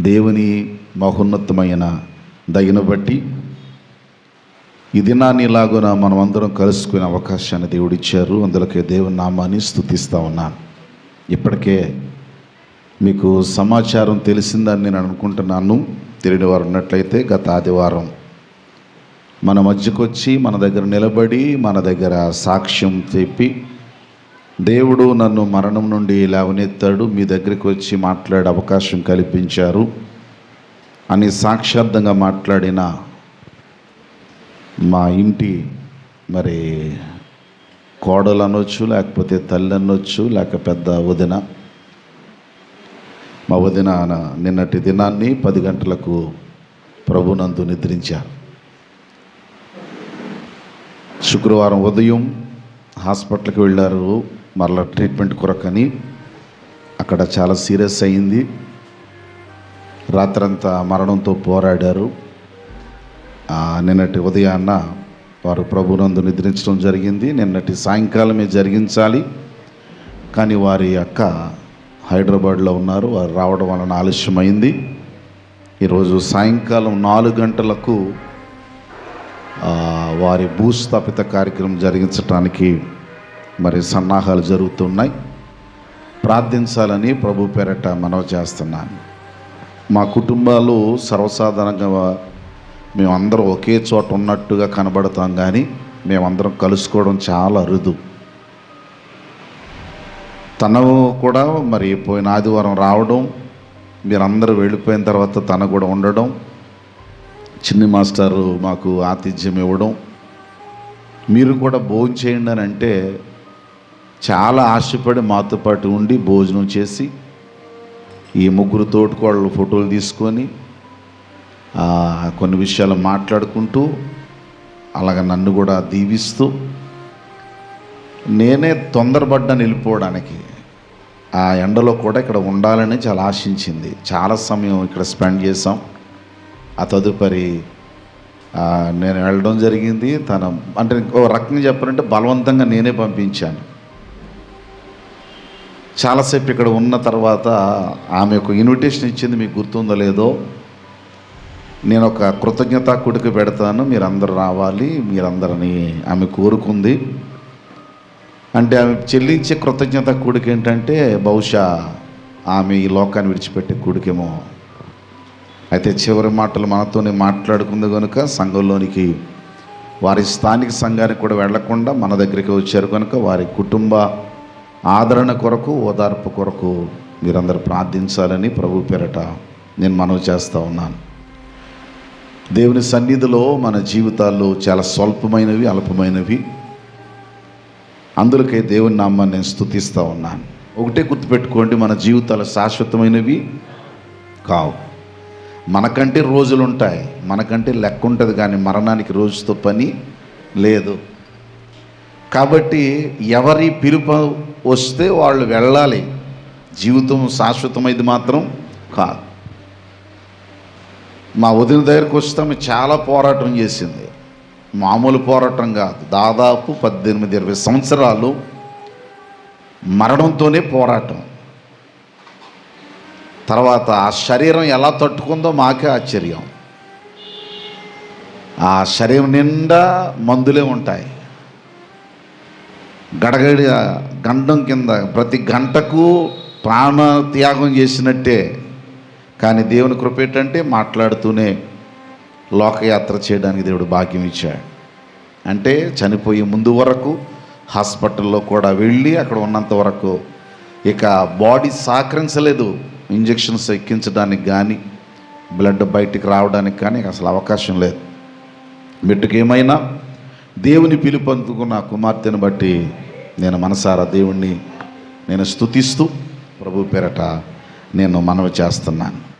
దేవుని మహోన్నతమైన దయను బట్టి ఈ దినాన్ని లాగున మనమందరం కలుసుకునే అవకాశాన్ని దేవుడిచ్చారు. అందులోకే దేవుని నామాన్ని స్థుతిస్తా ఉన్నాను. ఇప్పటికే మీకు సమాచారం తెలిసిందని నేను అనుకుంటున్నాను. తెలియని వారు ఉన్నట్లయితే గత ఆదివారం మన మధ్యకు వచ్చి మన దగ్గర నిలబడి మన దగ్గర సాక్ష్యం చెప్పి దేవుడు నన్ను మరణం నుండి లేవనెత్తాడు మీ దగ్గరికి వచ్చి మాట్లాడే అవకాశం కల్పించారు అని సాక్షార్థంగా మాట్లాడిన మా ఇంటి మరి కోడలు అనొచ్చు లేకపోతే తల్లి అనొచ్చు లేక పెద్ద వదిన. మా వదిన నిన్నటి దినాన్ని పది గంటలకు ప్రభునందు నిద్రించారు. శుక్రవారం ఉదయం హాస్పిటల్కి వెళ్ళారు. మరలా ట్రీట్మెంట్ కొరకని అక్కడ చాలా సీరియస్ అయింది రాత్రంతా మరణంతో పోరాడారు. నిన్నటి ఉదయాన్న వారు ప్రభునందు నిద్రించడం జరిగింది. నిన్నటి సాయంకాలమే జరిగించాలి. కానీ వారి అక్క హైదరాబాద్లో ఉన్నారు. వారు రావడం వలన ఆలస్యమైంది. ఈరోజు సాయంకాలం నాలుగు గంటలకు వారి భూస్థాపిత కార్యక్రమం జరిగించడానికి మరి సన్నాహాలు జరుగుతున్నాయి. ప్రార్థించాలని ప్రభు పేరట మనవి చేస్తున్నాను. మా కుటుంబాలు సర్వసాధారణంగా మేమందరం ఒకే చోట ఉన్నట్టుగా కనబడతాం కానీ మేమందరం కలుసుకోవడం చాలా అరుదు. తను కూడా మరి పోయిన ఆదివారం రావడం మీరందరూ వెళ్ళిపోయిన తర్వాత తను కూడా ఉండడం చిన్ని మాస్టారు మాకు ఆతిథ్యం ఇవ్వడం మీరు కూడా భోజనం చేయండి అని అంటే చాలా ఆశపడి మాతో పాటు ఉండి భోజనం చేసి ఈ ముగ్గురు తోటికోళ్ళ ఫోటోలు తీసుకొని కొన్ని విషయాలు మాట్లాడుకుంటూ అలాగ నన్ను కూడా దీవిస్తూ నేనే తొందరపడ్డాను వెళ్ళిపోవడానికి. ఆ ఎండలో కూడా ఇక్కడ ఉండాలని చాలా ఆశించింది. చాలా సమయం ఇక్కడ స్పెండ్ చేసాం ఆ తదుపరి నేను వెళ్ళడం జరిగింది. తన అంటే ఓ రకంగా చెప్పాలంటే బలవంతంగా నేనే పంపించాను. చాలాసేపు ఇక్కడ ఉన్న తర్వాత ఆమె ఒక ఇన్విటేషన్ ఇచ్చింది మీకు గుర్తుందో లేదో. నేను ఒక కృతజ్ఞతా కొడుకు పెడతాను మీరందరూ రావాలి మీరందరిని ఆమె కోరుకుంది. అంటే ఆమె చెల్లించే కృతజ్ఞత కూడికి ఏంటంటే బహుశా ఆమె ఈ లోకాన్ని విడిచిపెట్టే కూడికేమో. అయితే చివరి మాటలు మనతోనే మాట్లాడుకుంది కనుక సంఘంలోనికి వారి స్థానిక సంఘానికి కూడా వెళ్ళకుండా మన దగ్గరికి వచ్చారు కనుక వారి కుటుంబ ఆదరణ కొరకు ఓదార్పు కొరకు మీరందరూ ప్రార్థించాలని ప్రభు పేరట నేను మనవి చేస్తూ ఉన్నాను. దేవుని సన్నిధిలో మన జీవితాల్లో చాలా స్వల్పమైనవి అల్పమైనవి. అందులోకే దేవుని నామాన్ని నేను స్థుతిస్తూ ఉన్నాను. ఒకటే గుర్తుపెట్టుకోండి మన జీవితాలు శాశ్వతమైనవి కావు. మనకంటే రోజులు ఉంటాయి మనకంటే లెక్క ఉంటుంది కానీ మరణానికి రోజుతో పని లేదు. కాబట్టి ఎవరి పిలుపు వస్తే వాళ్ళు వెళ్ళాలి. జీవితం శాశ్వతమైంది మాత్రం కాదు. మా వదిన దగ్గరికి వస్తే చాలా పోరాటం చేసింది. మామూలు పోరాటం కాదు. దాదాపు పద్దెనిమిది ఇరవై సంవత్సరాలు మరణంతోనే పోరాటం. తర్వాత ఆ శరీరం ఎలా తట్టుకుందో మాకే ఆశ్చర్యం. ఆ శరీరం నిండా మందులే ఉంటాయి. గడగడి గండం కింద ప్రతి గంటకు ప్రాణ త్యాగం చేసినట్టే. కానీ దేవుని కృప ఏంటంటే మాట్లాడుతూనే లోకయాత్ర చేయడానికి దేవుడు భాగ్యం ఇచ్చాడు. అంటే చనిపోయే ముందు వరకు హాస్పిటల్లో కూడా వెళ్ళి అక్కడ ఉన్నంత వరకు ఇక బాడీ సహకరించలేదు. ఇంజక్షన్స్ ఎక్కించడానికి కానీ బ్లడ్ బయటికి రావడానికి కానీ అసలు అవకాశం లేదు. బిడ్డకు ఏమైనా దేవుని పిలుపు అందుకున్న కుమార్తెను బట్టి నేను మనసారా దేవుణ్ణి నేను స్తుతిస్తూ ప్రభు పేరట నేను మనవి చేస్తున్నాను.